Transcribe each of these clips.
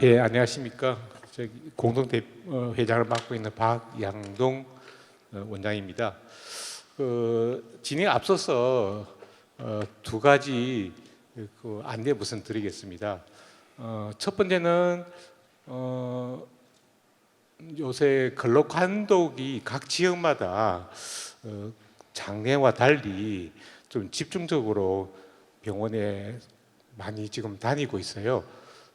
예, 안녕하십니까. 공동대 어, 회장을 맡고 있는 박양동 어, 원장입니다. 그 진행 앞서서 어, 두 가지 그 안내 우선 드리겠습니다. 어, 첫 번째는 어, 요새 근로 관독이 각 지역마다 어, 장래와 달리 좀 집중적으로 병원에 많이 지금 다니고 있어요.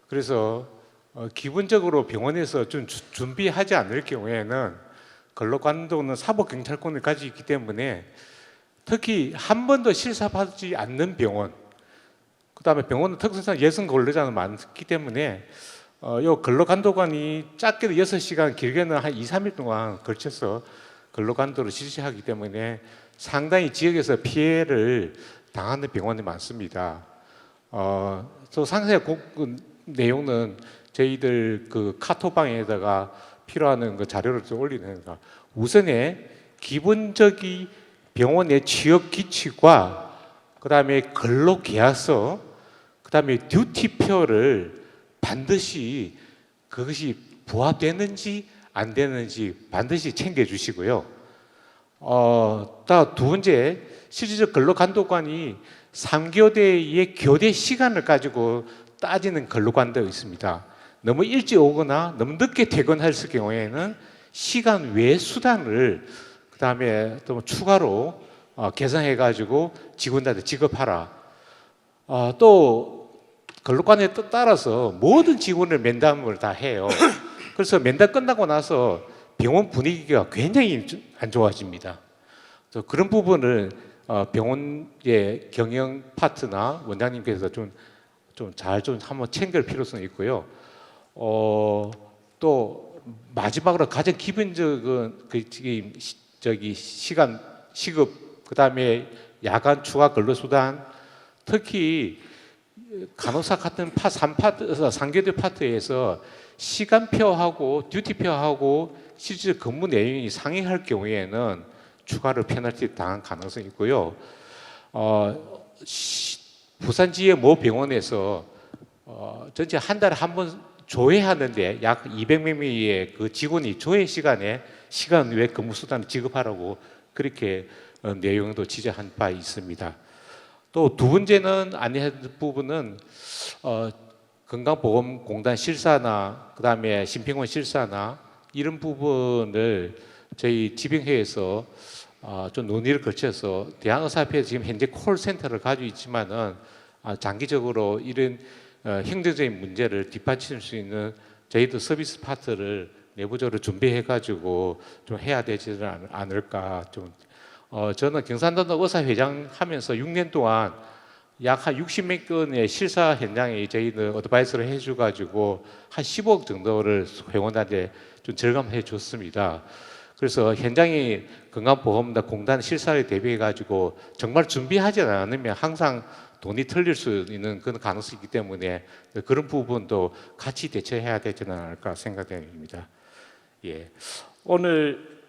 그래서 어, 기본적으로 병원에서 좀 주- 준비하지 않을 경우에는 근로관도는 사법경찰권을 가지고 있기 때문에 특히 한 번도 실사받지 않는 병원, 그 다음에 병원은 특성상 여성 근로자는 많기 때문에 어, 요 근로감독관이 짧게도 6시간 길게는 한 2, 3일 동안 걸쳐서 근로감독을 실시하기 때문에 상당히 지역에서 피해를 당하는 병원이 많습니다. 어, 또 상세 고, 그 내용은 저희들 그 카톡방에다가 필요한 그 자료를 좀 올리는 거. 우선에 기본적인 병원의 취업 기치과 그다음에 근로 계약서, 그다음에 듀티표를 반드시 그것이 부합되는지 안 되는지 반드시 챙겨 주시고요. 어, 또두 번째 실질적 근로 감독관이 3교대의 교대 시간을 가지고 따지는 근로관도 있습니다. 너무 일찍 오거나 너무 늦게 퇴근했을 경우에는 시간 외 수단을 그 다음에 또 추가로 어, 개선해 가지고 직원들한테 지급하라. 어, 또 근로관에 또 따라서 모든 직원을 면담을 다 해요. 그래서 면담 끝나고 나서 병원 분위기가 굉장히 안 좋아집니다. 그래서 그런 부분을 어, 병원의 경영 파트나 원장님께서 좀 좀 잘좀 한번 챙길 필요성이 있고요. 어, 또 마지막으로 가장 기본적인 그 지금 시- 저기 시간 시급 그다음에 야간 추가 근로수단 특히 간호사 같은 파 3파트, 상계대 파트에서 시간표하고 듀티표하고 실제 근무 내용이 상이할 경우에는 추가로 페널티 당한 가능성이 있고요. 어, 시- 부산 지역 모 병원에서 어, 전체 한 달에 한번 조회하는데 약 200명의 그 직원이 조회 시간에 시간 외 근무 수단을 지급하라고 그렇게 어, 내용도 지적한 바 있습니다. 또 두 번째는 안내한 부분은 어, 건강보험공단 실사나 그다음에 심평원 실사나 이런 부분을 저희 지병회에서 어, 좀 논의를 거쳐서 대한의사협회 지금 현재 콜센터를 가지고 있지만은 아, 장기적으로 이런 어, 행정적인 문제를 뒷받칠 수 있는 저희도 서비스 파트를 내부적으로 준비해 가지고 좀 해야 되지는 않- 않을까 좀 어, 저는 경산단도 의사회장 하면서 6년 동안 약 한 60몇 건의 실사 현장에 저희는 어드바이스를 해줘가지고 한 10억 정도를 회원한테 좀 절감해 줬습니다. 그래서 현장이 건강보험다 공단 실사에 대비해 가지고 정말 준비하지 않으면 항상 돈이 틀릴 수 있는 그런 가능성이 있기 때문에 그런 부분도 같이 대처해야 되지 않을까 생각됩니다. 예. 오늘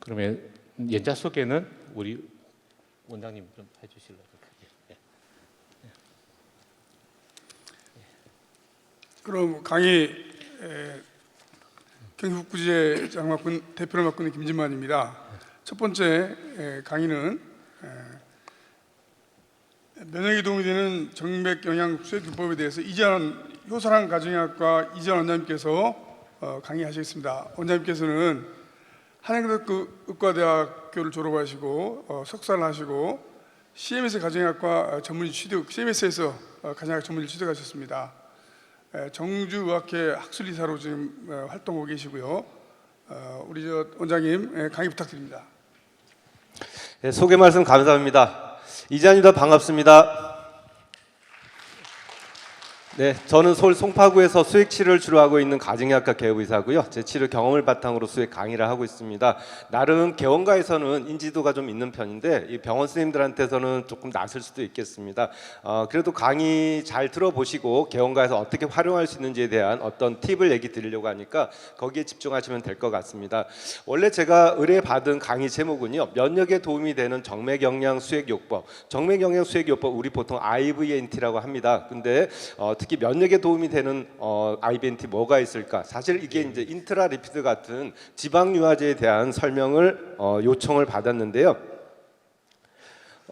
그러면 연자 소개는 우리 원장님 좀 해주실래요? 예. 그럼 강의 에, 경북구제장 맡은 대표를 맡고 있는 김진만입니다. 첫 번째 에, 강의는 에, 면역에 도움이 되는 정맥 영양 수액 기법에 대해서 이전 효사랑 가정의학과 이전 원장님께서 어, 강의하시겠습니다. 원장님께서는 한양대학교를 졸업하시고 어, 석사를 하시고 CMS 가정의학과 전문의 취득, CMS에서 어, 가정의학 전문의 취득하셨습니다. 에, 정주의학회 학술이사로 지금 어, 활동하고 계시고요. 어, 우리 저 원장님 에, 강의 부탁드립니다. 네, 소개 말씀 감사합니다. 이장입니다. 반갑습니다. 네, 저는 서울 송파구에서 수액 치료를 주로 하고 있는 가정의학과 개업의사고요. 제 치료 경험을 바탕으로 수액 강의를 하고 있습니다. 나름 개원가에서는 인지도가 좀 있는 편인데 이 병원 선생님들한테서는 조금 낯을 수도 있겠습니다. 어, 그래도 강의 잘 들어보시고 개원가에서 어떻게 활용할 수 있는지에 대한 어떤 팁을 얘기 드리려고 하니까 거기에 집중하시면 될 것 같습니다. 원래 제가 의뢰받은 강의 제목은요. 면역에 도움이 되는 정맥 영양 수액 요법. 정맥 영양 수액 요법 우리 보통 IVNT라고 합니다. 근데 어, 특히 면역에 도움이 되는 어, IBNT 뭐가 있을까? 사실 이게 이제 인트라 리피드 같은 지방 유화제에 대한 설명을 어, 요청을 받았는데요.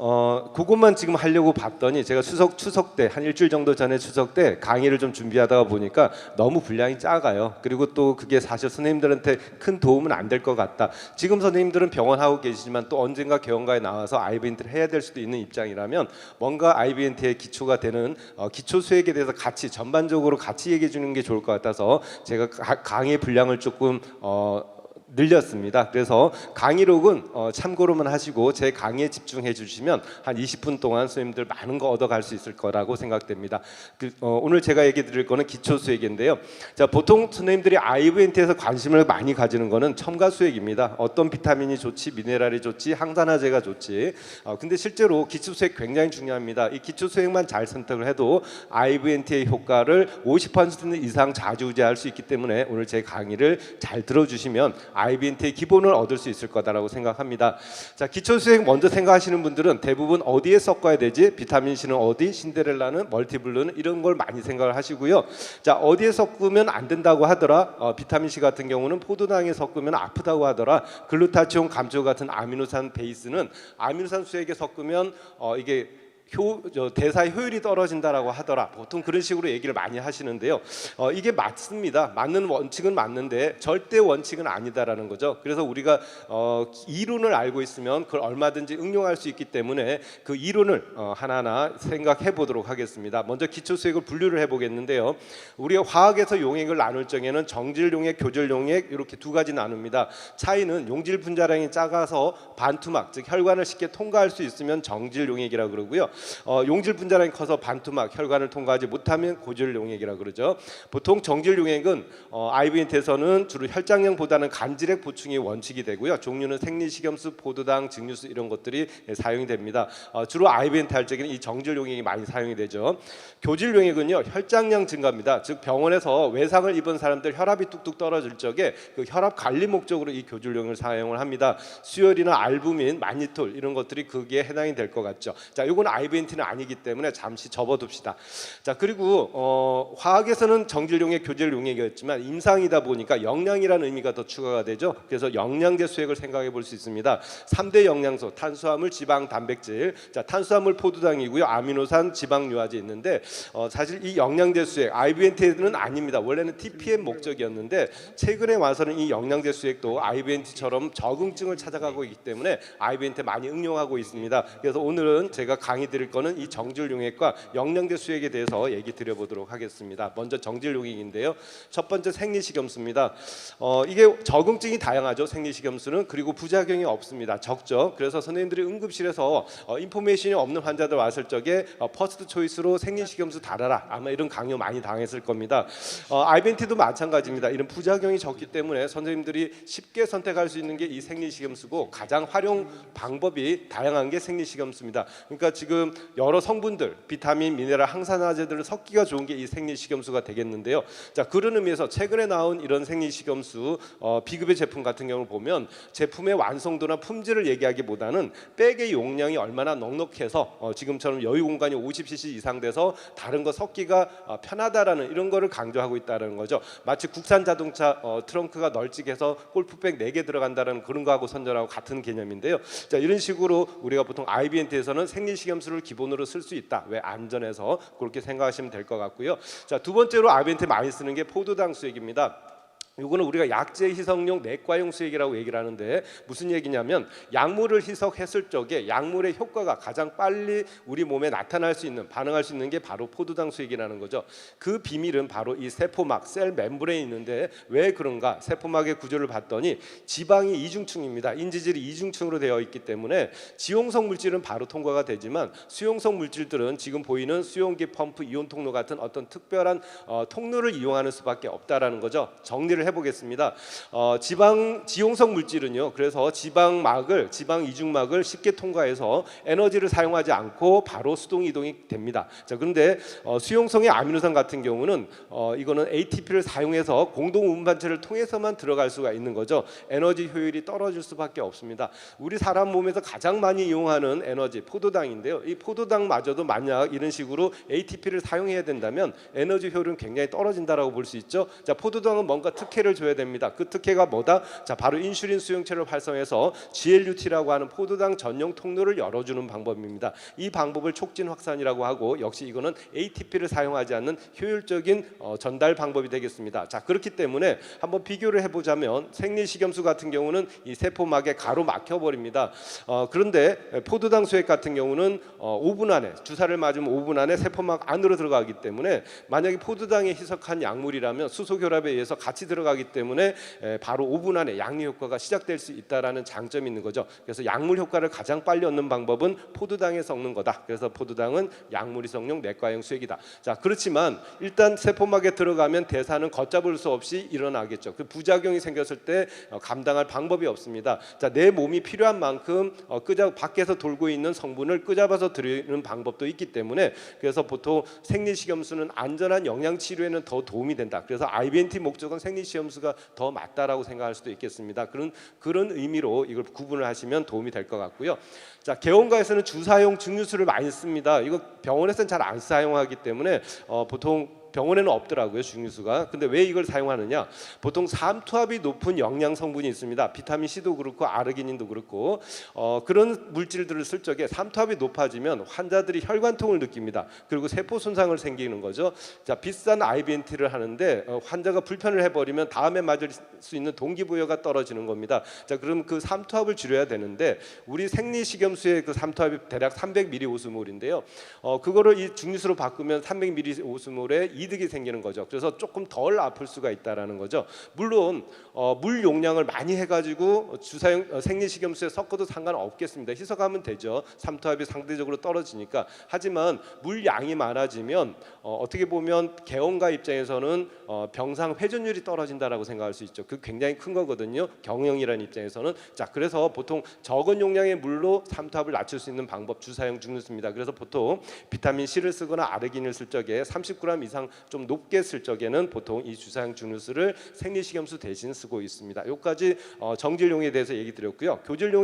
어 그것만 지금 하려고 봤더니 제가 추석 추석 때 한 일주일 정도 전에 추석 때 강의를 좀 준비하다가 보니까 너무 분량이 작아요. 그리고 또 그게 사실 선생님들한테 큰 도움은 안 될 것 같다. 지금 선생님들은 병원 하고 계시지만 또 언젠가 개원가에 나와서 IBNT를 해야 될 수도 있는 입장이라면 뭔가 IBNT의 기초가 되는 어, 기초 수액에 대해서 같이 전반적으로 같이 얘기해 주는 게 좋을 것 같아서 제가 가- 강의 분량을 조금 어 늘렸습니다. 그래서 강의록은 어, 참고로만 하시고 제 강의에 집중해 주시면 한 20분 동안 선생님들 많은 거 얻어갈 수 있을 거라고 생각됩니다. 그, 어, 오늘 제가 얘기 드릴 거는 기초 수액인데요. 자 보통 선생님들이 IVNT에서 관심을 많이 가지는 거는 첨가 수액입니다. 어떤 비타민이 좋지, 미네랄이 좋지, 항산화제가 좋지. 어, 근데 실제로 기초 수액 굉장히 중요합니다. 이 기초 수액만 잘 선택을 해도 IVNT의 효과를 50% 이상 좌지우지할 수 있기 때문에 오늘 제 강의를 잘 들어주시면 IBNT의 기본을 얻을 수 있을 거다라고 생각합니다. 자, 기초 수액 먼저 생각하시는 분들은 대부분 어디에 섞어야 되지? 비타민 C는 어디? 신데렐라는 멀티블루는 이런 걸 많이 생각을 하시고요. 자, 어디에 섞으면 안 된다고 하더라? 어, 비타민 C 같은 경우는 포도당에 섞으면 아프다고 하더라. 글루타치온 감초 같은 아미노산 베이스는 아미노산 수액에 섞으면 어, 이게 효, 저 대사의 효율이 떨어진다라고 하더라. 보통 그런 식으로 얘기를 많이 하시는데요. 어, 이게 맞습니다. 맞는 원칙은 맞는데 절대 원칙은 아니다라는 거죠. 그래서 우리가 어, 이론을 알고 있으면 그걸 얼마든지 응용할 수 있기 때문에 그 이론을 어, 하나하나 생각해 보도록 하겠습니다. 먼저 기초 수액을 분류를 해 보겠는데요. 우리가 화학에서 용액을 나눌 적에는 정질 용액, 교질 용액 이렇게 두 가지 나눕니다. 차이는 용질 분자량이 작아서 반투막 즉 혈관을 쉽게 통과할 수 있으면 정질 용액이라고 그러고요. 어, 용질 분자량이 커서 반투막 혈관을 통과하지 못하면 고질 용액이라고 그러죠. 보통 정질 용액은 어, IVNT에서는 주로 혈장량보다는 간질액 보충이 원칙이 되고요. 종류는 생리식염수, 포도당, 증류수 이런 것들이 예, 사용이 됩니다. 어, 주로 IVNT 할 적에는 이 정질 용액이 많이 사용이 되죠. 교질 용액은요 혈장량 증가입니다. 즉 병원에서 외상을 입은 사람들 혈압이 뚝뚝 떨어질 적에 그 혈압 관리 목적으로 이 교질 용액을 사용을 합니다. 수혈이나 알부민, 마니톨 이런 것들이 거기에 해당이 될 것 같죠. 자, 이건 IVNT는 아니기 때문에 잠시 접어둡시다. 자, 그리고 어, 화학에서는 정질용액, 교질 용액이었지만 임상이다 보니까 영양이라는 의미가 더 추가가 되죠. 그래서 영양제 수액을 생각해 볼 수 있습니다. 3대 영양소 탄수화물, 지방, 단백질. 자, 탄수화물 포도당이고요. 아미노산, 지방 유화제 있는데 어, 사실 이 영양제 수액 IVNT는 아닙니다. 원래는 TPM 목적이었는데 최근에 와서는 이 영양제 수액도 IVNT처럼 적응증을 찾아가고 있기 때문에 IVNT 많이 응용하고 있습니다. 그래서 오늘은 제가 강의 드릴 거는 이 정질 용액과 영양제 수액에 대해서 얘기 드려보도록 하겠습니다. 먼저 정질 용액인데요. 첫 번째 생리식염수입니다. 어, 이게 적응증이 다양하죠. 생리식염수는 그리고 부작용이 없습니다. 적죠. 그래서 선생님들이 응급실에서 어, 인포메이션이 없는 환자들 왔을 적에 어, 퍼스트 초이스로 생리식염수 달아라. 아마 이런 강요 많이 당했을 겁니다. 어, 아이벤티도 마찬가지입니다. 이런 부작용이 적기 때문에 선생님들이 쉽게 선택할 수 있는 게 이 생리식염수고 가장 활용 방법이 다양한 게 생리식염수입니다. 그러니까 지금 여러 성분들, 비타민, 미네랄, 항산화제들을 섞기가 좋은 게 이 생리식염수가 되겠는데요. 자 그런 의미에서 최근에 나온 이런 생리식염수 어, 비급여 제품 같은 경우를 보면 제품의 완성도나 품질을 얘기하기보다는 백의 용량이 얼마나 넉넉해서 어, 지금처럼 여유 공간이 50cc 이상 돼서 다른 거 섞기가 어, 편하다라는 이런 거를 강조하고 있다는 거죠. 마치 국산 자동차 어, 트렁크가 널찍해서 골프백 4개 들어간다는 그런 거하고 선전하고 같은 개념인데요. 자 이런 식으로 우리가 보통 IBNT에서는 생리식염수를 기본으로 쓸 수 있다. 왜 안전해서 그렇게 생각하시면 될 것 같고요. 자 두 번째로 IBNT 많이 쓰는 게 포도당 수액입니다. 이거는 우리가 약제 희석용 내과용 수액이라고 얘기를 하는데 무슨 얘기냐면 약물을 희석했을 적에 약물의 효과가 가장 빨리 우리 몸에 나타날 수 있는 반응할 수 있는 게 바로 포도당 수액이라는 거죠. 그 비밀은 바로 이 세포막 셀 멤브레인에 있는데 왜 그런가? 세포막의 구조를 봤더니 지방이 이중층입니다. 인지질이 이중층으로 되어 있기 때문에 지용성 물질은 바로 통과가 되지만 수용성 물질들은 지금 보이는 수용기 펌프 이온 통로 같은 어떤 특별한 어, 통로를 이용하는 수밖에 없다라는 거죠. 정리를 해보겠습니다. 어, 지방 지용성 물질은요. 그래서 지방막을 지방 이중막을 쉽게 통과해서 에너지를 사용하지 않고 바로 수동 이동이 됩니다. 자 그런데 어, 수용성의 아미노산 같은 경우는 어, 이거는 ATP를 사용해서 공동 운반체를 통해서만 들어갈 수가 있는 거죠. 에너지 효율이 떨어질 수밖에 없습니다. 우리 사람 몸에서 가장 많이 이용하는 에너지 포도당인데요. 이 포도당마저도 만약 이런 식으로 ATP를 사용해야 된다면 에너지 효율은 굉장히 떨어진다라고 볼 수 있죠. 자, 포도당은 뭔가 특혜 를 줘야 됩니다. 그 특혜가 뭐다? 자, 바로 인슐린 수용체를 활성해서 GLUT라고 하는 포도당 전용 통로를 열어주는 방법입니다. 이 방법을 촉진 확산이라고 하고 역시 이거는 ATP를 사용하지 않는 효율적인 어, 전달 방법이 되겠습니다. 자, 그렇기 때문에 한번 비교를 해보자면 생리식염수 같은 경우는 이 세포막에 가로 막혀 버립니다. 어, 그런데 포도당 수액 같은 경우는 어, 5분 안에 주사를 맞으면 5분 안에 세포막 안으로 들어가기 때문에 만약에 포도당에 희석한 약물이라면 수소 결합에 의해서 같이 들어가 기 때문에 에, 바로 5분 안에 양리 효과가 시작될 수 있다라는 장점이 있는 거죠. 그래서 약물 효과를 가장 빨리 얻는 방법은 포도당에 섞는 거다. 그래서 포도당은 약물이 성용 내과용 수액이다. 자 그렇지만 일단 세포막에 들어가면 대사는 걷잡을 수 없이 일어나겠죠. 그 부작용이 생겼을 때 어, 감당할 방법이 없습니다. 자 내 몸이 필요한 만큼 어, 끄잡 밖에서 돌고 있는 성분을 끄잡아서 들이는 방법도 있기 때문에 그래서 보통 생리식염수는 안전한 영양 치료에는 더 도움이 된다. 그래서 IBNT 목적은 생리 식염수가 더 맞다라고 생각할 수도 있겠습니다. 그런 그런 의미로 이걸 구분을 하시면 도움이 될 것 같고요. 자 개원가에서는 주사용 증류수를 많이 씁니다. 이거 병원에서는 잘 안 사용하기 때문에 어, 보통 병원에는 없더라고요 중류수가. 근데 왜 이걸 사용하느냐? 보통 삼투압이 높은 영양 성분이 있습니다. 비타민 C도 그렇고 아르기닌도 그렇고. 어, 그런 물질들을 쓸 적에 삼투압이 높아지면 환자들이 혈관통을 느낍니다. 그리고 세포 손상을 생기는 거죠. 자 비싼 IBNT를 하는데 어, 환자가 불편을 해버리면 다음에 맞을 수 있는 동기부여가 떨어지는 겁니다. 자 그럼 그 삼투압을 줄여야 되는데 우리 생리식염수의 그 삼투압이 대략 300ml 오스몰인데요. 어, 그거를 이 중류수로 바꾸면 300ml 오스몰에 이득이 생기는 거죠. 그래서 조금 덜 아플 수가 있다라는 거죠. 물론 어, 물 용량을 많이 해가지고 주사용 어, 생리식염수에 섞어도 상관없겠습니다. 희석하면 되죠. 삼투압이 상대적으로 떨어지니까. 하지만 물 양이 많아지면 어, 어떻게 보면 개원가 입장에서는 어, 병상 회전율이 떨어진다라고 생각할 수 있죠. 그 굉장히 큰 거거든요. 경영이라는 입장에서는 자 그래서 보통 적은 용량의 물로 삼투압을 낮출 수 있는 방법 주사용 중류수입니다. 그래서 보통 비타민 C를 쓰거나 아르기닌을 쓸 적에 30g 이상 좀 높게 쓸 적에는 보통 이 주사용 중류수를 생리식염수 대신 쓰고 있습니다. 여기까지 어, 정질용에 대해서 얘기 드렸고요.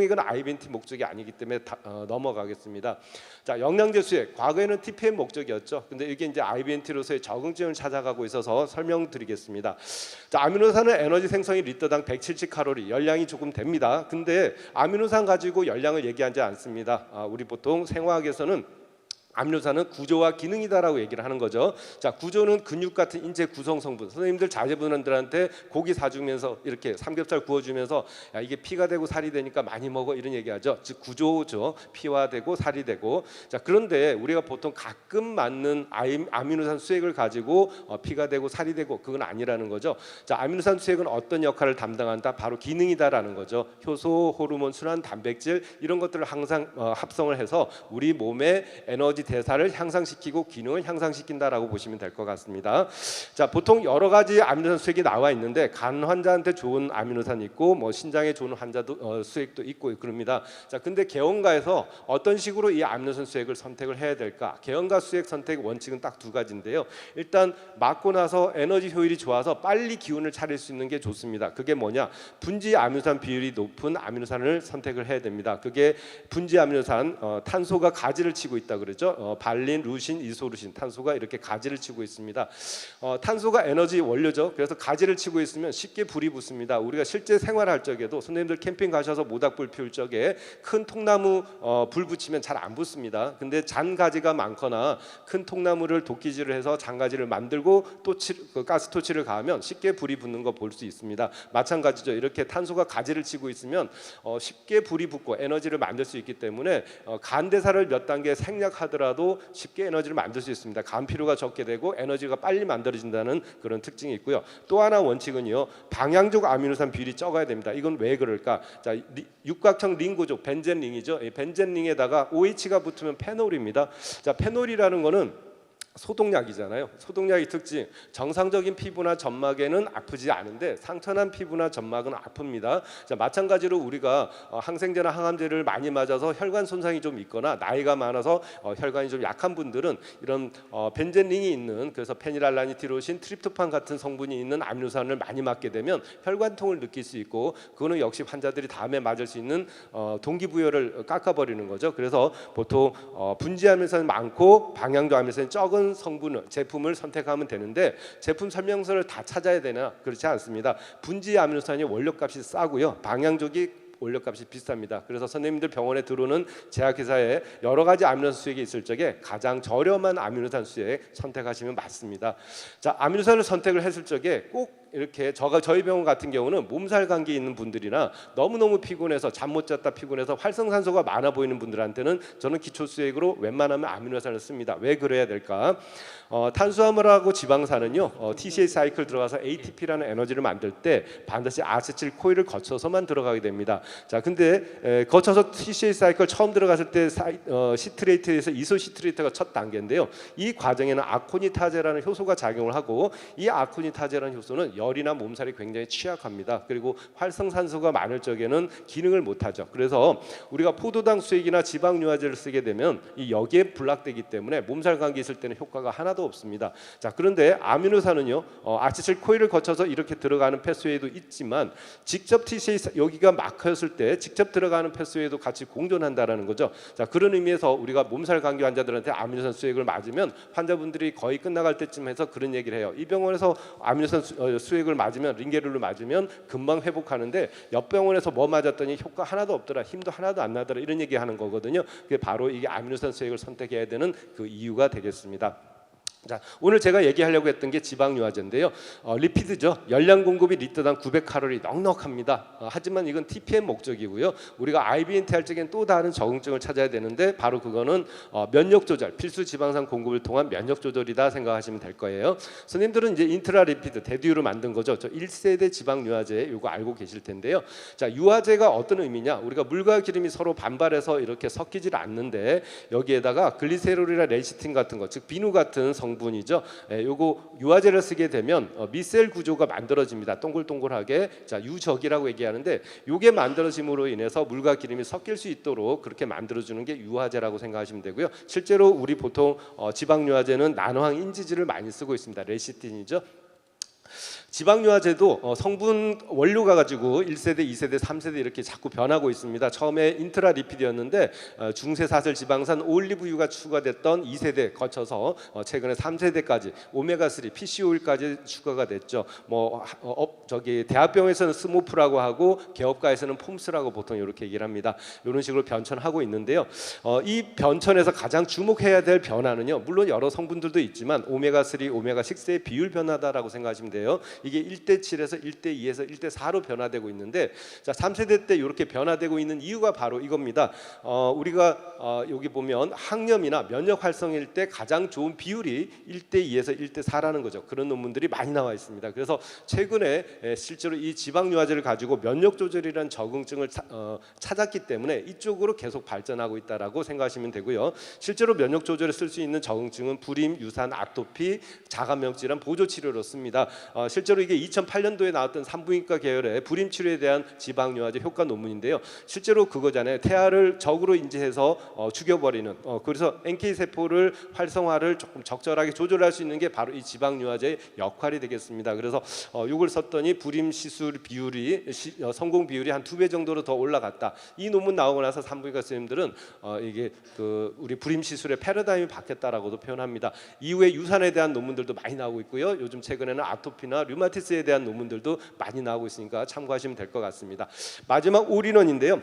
건 IBNT 목적이 아니기 때문에 다, 어, 넘어가겠습니다. 자 영양제 수액 과거에는 TPM 목적이었죠. 근데 이게 이제 IBNT로서의 적응증을 찾아가고 있어서 설명드리겠습니다. 자 아미노산은 에너지 생성이 리터당 170 칼로리 열량이 조금 됩니다. 근데 아미노산 가지고 열량을 얘기하지 않습니다. 아, 우리 보통 생화학에서는 아미노산은 구조와 기능이다라고 얘기를 하는 거죠. 자, 구조는 근육 같은 인체 구성 성분. 선생님들 자제분들한테 고기 사주면서 이렇게 삼겹살 구워주면서 야 이게 피가 되고 살이 되니까 많이 먹어 이런 얘기하죠. 즉 구조죠. 피와 되고 살이 되고. 자, 그런데 우리가 보통 가끔 맞는 아미노산 수액을 가지고 어, 피가 되고 살이 되고 그건 아니라는 거죠. 자, 아미노산 수액은 어떤 역할을 담당한다? 바로 기능이다라는 거죠. 효소, 호르몬, 순환, 단백질 이런 것들을 항상 어, 합성을 해서 우리 몸의 에너지 대사를 향상시키고 기능을 향상시킨다라고 보시면 될 것 같습니다. 자, 보통 여러 가지 아미노산 수액이 나와 있는데 간 환자한테 좋은 아미노산 있고 뭐 신장에 좋은 환자도 어, 수액도 있고 그럽니다. 자, 근데 개원가에서 어떤 식으로 이 아미노산 수액을 선택을 해야 될까? 개원가 수액 선택 원칙은 딱 두 가지인데요. 일단 맞고 나서 에너지 효율이 좋아서 빨리 기운을 차릴 수 있는 게 좋습니다. 그게 뭐냐? 분지 아미노산 비율이 높은 아미노산을 선택을 해야 됩니다. 그게 분지 아미노산 어, 탄소가 가지를 치고 있다 그러죠. 어, 발린, 루신, 이소루신 탄소가 이렇게 가지를 치고 있습니다. 어, 탄소가 에너지 원료죠. 그래서 가지를 치고 있으면 쉽게 불이 붙습니다. 우리가 실제 생활할 적에도 선생님들 캠핑 가셔서 모닥불 피울 적에 큰 통나무 어, 불 붙이면 잘 안 붙습니다. 근데 잔가지가 많거나 큰 통나무를 도끼질을 해서 잔가지를 만들고 토치, 그 가스 토치를 가하면 쉽게 불이 붙는 거 볼 수 있습니다. 마찬가지죠. 이렇게 탄소가 가지를 치고 있으면 어, 쉽게 불이 붙고 에너지를 만들 수 있기 때문에 어, 간 대사를 몇 단계 생략하더라도 쉽게 에너지를 만들 수 있습니다. 간 피로가 적게 되고 에너지가 빨리 만들어진다는 그런 특징이 있고요. 또 하나 원칙은요. 방향적 아미노산 비율이 적어야 됩니다. 이건 왜 그럴까? 자, 리- 육각형 링 구조 벤젠 링이죠. 이 벤젠 링에다가 OH가 붙으면 페놀입니다. 자, 페놀이라는 거는 소독약이잖아요. 소독약의 특징 정상적인 피부나 점막에는 아프지 않은데 상처난 피부나 점막은 아픕니다. 자, 마찬가지로 우리가 어, 항생제나 항암제를 많이 맞아서 혈관 손상이 좀 있거나 나이가 많아서 어, 혈관이 좀 약한 분들은 이런 어, 벤젠링이 있는 그래서 페니랄라니 티로신, 트립토판 같은 성분이 있는 아미노산을 많이 맞게 되면 혈관통을 느낄 수 있고 그거는 역시 환자들이 다음에 맞을 수 있는 어, 동기부여를 깎아버리는 거죠. 그래서 보통 어, 분지 아미노산이 많고 방향조 아미노산이 적은 성분을 제품을 선택하면 되는데 제품 설명서를 다 찾아야 되나 그렇지 않습니다. 분지 아미노산이 원료값이 싸고요. 방향족이 원료값이 비쌉니다. 그래서 선생님들 병원에 들어오는 제약회사에 여러 가지 아미노산 수액이 있을 적에 가장 저렴한 아미노산 수액 선택하시면 맞습니다. 자, 아미노산을 선택을 했을 적에 꼭 이렇게 저가 저희 병원 같은 경우는 몸살 감기 있는 분들이나 너무 너무 피곤해서 잠 못 잤다 피곤해서 활성산소가 많아 보이는 분들한테는 저는 기초 수액으로 웬만하면 아미노산을 씁니다. 왜 그래야 될까? 어, 탄수화물하고 지방산은요 어, TCA 사이클 들어가서 ATP라는 에너지를 만들 때 반드시 아세틸 코일을 거쳐서만 들어가게 됩니다. 자, 근데 에, 거쳐서 TCA 사이클 처음 들어갔을 때 사이, 어, 시트레이트에서 이소시트레이트가 첫 단계인데요. 이 과정에는 아코니타제라는 효소가 작용을 하고 이 아코니타제라는 효소는 열이나 몸살이 굉장히 취약합니다. 그리고 활성산소가 많을 적에는 기능을 못하죠. 그래서 우리가 포도당 수액이나 지방유화제를 쓰게 되면 이 여기에 블락되기 때문에 몸살 감기 있을 때는 효과가 하나도 없습니다. 자 그런데 아미노산은요 어, 아치틸 코일을 거쳐서 이렇게 들어가는 패스웨이도 있지만 직접 TCA 사- 여기가 막혔을 때 직접 들어가는 패스웨이도 같이 공존한다라는 거죠. 자 그런 의미에서 우리가 몸살 감기 환자들한테 아미노산 수액을 맞으면 환자분들이 거의 끝나갈 때쯤 해서 그런 얘기를 해요. 이 병원에서 아미노산 수, 어, 수 액을 맞으면 링게룰로 맞으면 금방 회복하는데 옆 병원에서 뭐 맞았더니 효과 하나도 없더라, 힘도 하나도 안 나더라 이런 얘기하는 거거든요. 그게 바로 이게 아미노산 수액을 선택해야 되는 그 이유가 되겠습니다. 자, 오늘 제가 얘기하려고 했던 게 지방유화제인데요. 어, 리피드죠. 열량 공급이 리터당 900칼로리 넉넉합니다. 어, 하지만 이건 TPM 목적이고요. 우리가 IBNT 할 적엔 또 다른 적응증을 찾아야 되는데 바로 그거는 어, 면역 조절, 필수 지방산 공급을 통한 면역 조절이다 생각하시면 될 거예요. 선생님들은 이제 인트라 리피드 대두유로 만든 거죠. 저 1세대 지방유화제 이거 알고 계실 텐데요. 자, 유화제가 어떤 의미냐? 우리가 물과 기름이 서로 반발해서 이렇게 섞이질 않는데 여기에다가 글리세롤이나 레시틴 같은 거, 즉 비누 같은 성 분이죠. 예, 요거 유화제를 쓰게 되면 어, 미셀 구조가 만들어집니다. 동글동글하게. 자, 유적이라고 얘기하는데 요게 만들어짐으로 인해서 물과 기름이 섞일 수 있도록 그렇게 만들어 주는 게 유화제라고 생각하시면 되고요. 실제로 우리 보통 어, 지방 유화제는 난황 인지질을 많이 쓰고 있습니다. 레시틴이죠. 지방유화제도 어, 성분 원료가 가지고 1세대, 2세대, 3세대 이렇게 자꾸 변하고 있습니다. 처음에 인트라 리피드였는데 어, 중세 사슬 지방산 올리브유가 추가됐던 2세대 거쳐서 어, 최근에 3세대까지 오메가 3, PCO일까지 추가가 됐죠. 뭐 저기 대학병에서는 스모프라고 하고 개업가에서는 폼스라고 보통 이렇게 얘기를 합니다. 이런 식으로 변천하고 있는데요. 어, 이 변천에서 가장 주목해야 될 변화는요. 물론 여러 성분들도 있지만 오메가 3, 오메가 6의 비율 변화다라고 생각하시면 돼요. 이게 1대 7에서 1대 2에서 1대 4로 변화되고 있는데 자 3세대 때 이렇게 변화되고 있는 이유가 바로 이겁니다. 어, 우리가 어, 여기 보면 항염이나 면역 활성일 때 가장 좋은 비율이 1대 2에서 1대 4라는 거죠. 그런 논문들이 많이 나와 있습니다. 그래서 최근에 에, 실제로 이 지방 유화제를 가지고 면역 조절이라는 적응증을 차- 어, 찾았기 때문에 이쪽으로 계속 발전하고 있다라고 생각하시면 되고요. 실제로 면역 조절에 쓸 수 있는 적응증은 불임, 유산, 아토피, 자가면역 질환 보조 치료로 씁니다. 어, 실제로 이게 2008년도에 나왔던 산부인과 계열의 불임 치료에 대한 지방유화제 효과 논문인데요. 실제로 그거잖아요. 태아를 적으로 인지해서 어, 죽여버리는. 어, 그래서 NK 세포를 활성화를 조금 적절하게 조절할 수 있는 게 바로 이 지방유화제의 역할이 되겠습니다. 그래서 어, 이걸 썼더니 불임 시술 비율이 시, 어, 성공 비율이 한 두 배 정도로 더 올라갔다. 이 논문 나오고 나서 산부인과 선생님들은 어, 이게 그 우리 불임 시술의 패러다임이 바뀌었다라고도 표현합니다. 이후에 유산에 대한 논문들도 많이 나오고 있고요. 요즘 최근에는 아토피나 류마 티스에 대한 논문들도 많이 나오고 있으니까 참고하시면 될 것 같습니다. 마지막 올인원인데요.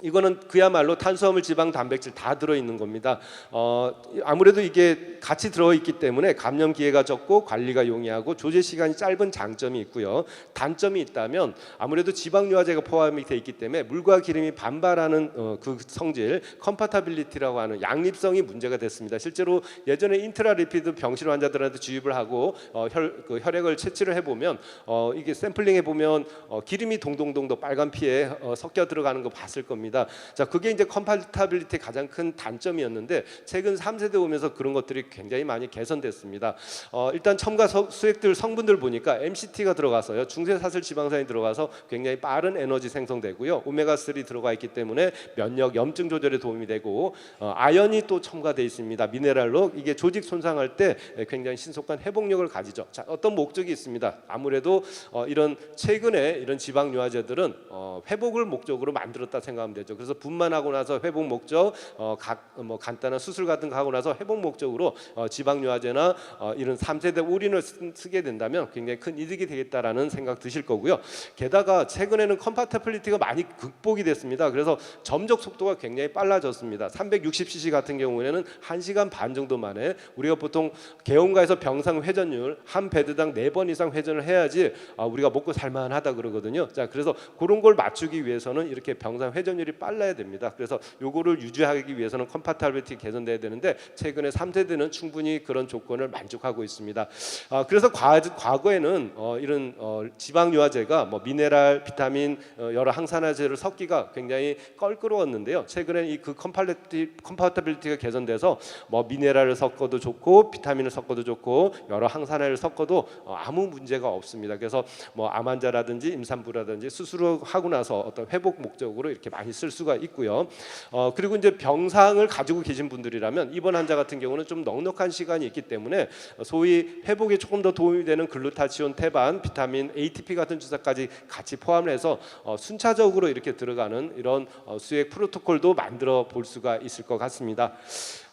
이거는 그야말로 탄수화물, 지방, 단백질 다 들어 있는 겁니다. 어, 아무래도 이게 같이 들어 있기 때문에 감염 기회가 적고 관리가 용이하고 조제 시간이 짧은 장점이 있고요. 단점이 있다면 아무래도 지방유화제가 포함이 돼 있기 때문에 물과 기름이 반발하는 어, 그 성질 컴파타빌리티라고 하는 양립성이 문제가 됐습니다. 실제로 예전에 인트라리피드 병실 환자들한테 주입을 하고 어, 혈, 그 혈액을 채취를 해보면 어, 이게 샘플링 해보면 어, 기름이 동동동도 빨간 피에 어, 섞여 들어가는 거 봤을 겁니다. 됐습니다. 자, 그게 이제 컴파타빌리티의 가장 큰 단점이었는데 최근 3세대 오면서 그런 것들이 굉장히 많이 개선됐습니다. 어, 일단 첨가 서- 수액들 성분들 보니까 MCT가 들어가서요. 중세사슬 지방산이 들어가서 굉장히 빠른 에너지 생성되고요. 오메가 3 들어가 있기 때문에 면역 염증 조절에 도움이 되고 어, 아연이 또 첨가돼 있습니다. 미네랄로 이게 조직 손상할 때 굉장히 신속한 회복력을 가지죠. 자, 어떤 목적이 있습니다. 아무래도 어, 이런 최근에 이런 지방 유화제들은 어, 회복을 목적으로 만들었다 생각하면 되죠. 그래서 분만하고 나서 회복 목적, 어, 각, 뭐 간단한 수술 같은 거 하고 나서 회복 목적으로 어, 지방 유화제나 어, 이런 3세대 우린을 쓰, 쓰게 된다면 굉장히 큰 이득이 되겠다라는 생각 드실 거고요. 게다가 최근에는 컴파터빌리티가 많이 극복이 됐습니다. 그래서 점적 속도가 굉장히 빨라졌습니다. 360cc 같은 경우에는 1시간 반 정도 만에 우리가 보통 개원가에서 병상 회전율 한 베드당 네번 이상 회전을 해야지 아, 우리가 먹고 살만하다 그러거든요. 자, 그래서 그런 걸 맞추기 위해서는 이렇게 병상 회전율이 빨라야 됩니다. 그래서 요거를 유지하기 위해서는 컴파타빌리티 개선돼야 되는데 최근에 3세대는 충분히 그런 조건을 만족하고 있습니다. 아, 그래서 과, 과거에는 어, 이런 어, 지방 유화제가 뭐 미네랄, 비타민, 어, 여러 항산화제를 섞기가 굉장히 껄끄러웠는데요. 최근에 이그 컴파타빌리티가 개선돼서 뭐 미네랄을 섞어도 좋고 비타민을 섞어도 좋고 여러 항산화를 섞어도 어, 아무 문제가 없습니다. 그래서 뭐 암 환자라든지 임산부라든지 수술하고 나서 어떤 회복 목적으로 이렇게 많이 쓸 수가 있고요. 어, 그리고 이제 병상을 가지고 계신 분들이라면 입원 환자 같은 경우는 좀 넉넉한 시간이 있기 때문에 소위 회복에 조금 더 도움이 되는 글루타치온, 테반, 비타민, ATP 같은 주사까지 같이 포함을 해서 어, 순차적으로 이렇게 들어가는 이런 어, 수액 프로토콜도 만들어 볼 수가 있을 것 같습니다.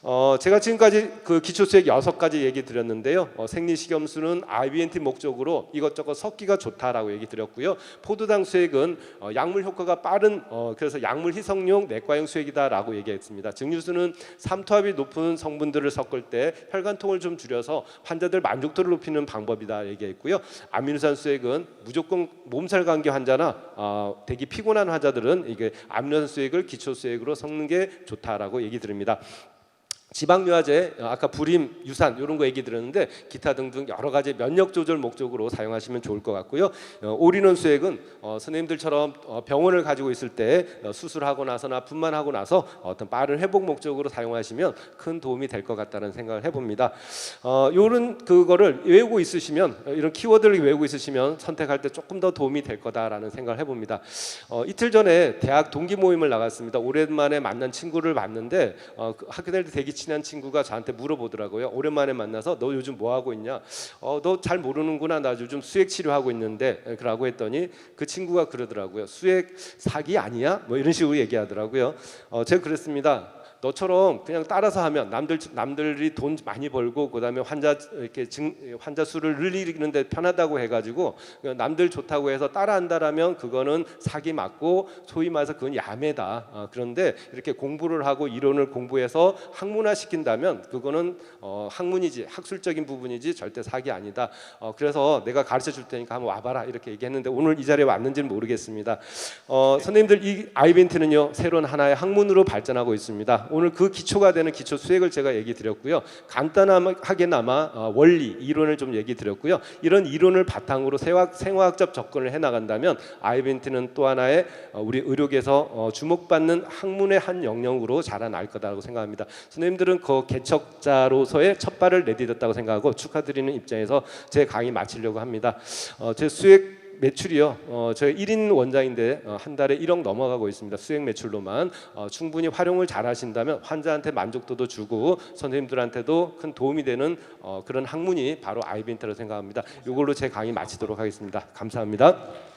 어, 제가 지금까지 그 기초 수액 여섯 가지 얘기 드렸는데요. 어, 생리식염수는 IBNT 목적으로 이것저것 섞기가 좋다라고 얘기 드렸고요. 포도당 수액은 어, 약물 효과가 빠른 어, 그래서 약물 희석용 내과용 수액이다라고 얘기했습니다. 증류수는 삼투압이 높은 성분들을 섞을 때 혈관통을 좀 줄여서 환자들 만족도를 높이는 방법이다 얘기했고요. 아미노산 수액은 무조건 몸살 감기 환자나 어, 대기 피곤한 환자들은 이게 아미노산 수액을 기초 수액으로 섞는 게 좋다라고 얘기 드립니다. 지방유화제 어, 아까 불임 유산 이런 거 얘기 드렸는데 기타 등등 여러 가지 면역 조절 목적으로 사용하시면 좋을 것 같고요. 어, 올인원 수액은 어, 선생님들처럼 어, 병원을 가지고 있을 때 어, 수술하고 나서나 분만하고 나서 어떤 빠른 회복 목적으로 사용하시면 큰 도움이 될 것 같다는 생각을 해봅니다. 어, 이런 그거를 외우고 있으시면 어, 이런 키워드를 외우고 있으시면 선택할 때 조금 더 도움이 될 거다라는 생각을 해봅니다. 어, 이틀 전에 대학 동기 모임을 나갔습니다. 오랜만에 만난 친구를 봤는데 어, 그 학교 다닐 때 되게 친한 친구가 저한테 물어보더라고요. 오랜만에 만나서 너 요즘 뭐 하고 있냐? 어, 너 잘 모르는구나. 나 요즘 수액 치료하고 있는데 에, 그러고 했더니 그 친구가 그러더라고요. 수액 사기 아니야? 뭐 이런 식으로 얘기하더라고요. 어, 제가 그랬습니다. 너처럼 그냥 따라서 하면 남들 남들이 돈 많이 벌고 그다음에 환자 이렇게 증, 환자 수를 늘리는데 편하다고 해가지고 남들 좋다고 해서 따라한다라면 그거는 사기 맞고 소위 말해서 그건 야매다. 어, 그런데 이렇게 공부를 하고 이론을 공부해서 학문화 시킨다면 그거는 어, 학문이지 학술적인 부분이지 절대 사기 아니다. 어, 그래서 내가 가르쳐 줄 테니까 한번 와봐라 이렇게 얘기했는데 오늘 이 자리에 왔는지는 모르겠습니다. 어, 선생님들 이 아이벤트는요 새로운 하나의 학문으로 발전하고 있습니다. 오늘 그 기초가 되는 기초 수액을 제가 얘기 드렸고요. 간단하게나마 어, 원리 이론을 좀 얘기 드렸고요. 이런 이론을 바탕으로 생화학, 생화학적 접근을 해 나간다면 아이벤트는 또 하나의 어, 우리 의료계에서 어, 주목받는 학문의 한 영역으로 자라날 거다라고 생각합니다. 선생님들은 그 개척자로서의 첫 발을 내디뎠다고 생각하고 축하드리는 입장에서 제 강의 마치려고 합니다. 어, 제 수액 매출이요. 어, 저희 1인 원장인데 어, 한 달에 1억 넘어가고 있습니다. 수액 매출로만 어, 충분히 활용을 잘 하신다면 환자한테 만족도도 주고 선생님들한테도 큰 도움이 되는 어, 그런 학문이 바로 아이벤트라고 생각합니다. 이걸로 제 강의 마치도록 하겠습니다. 감사합니다.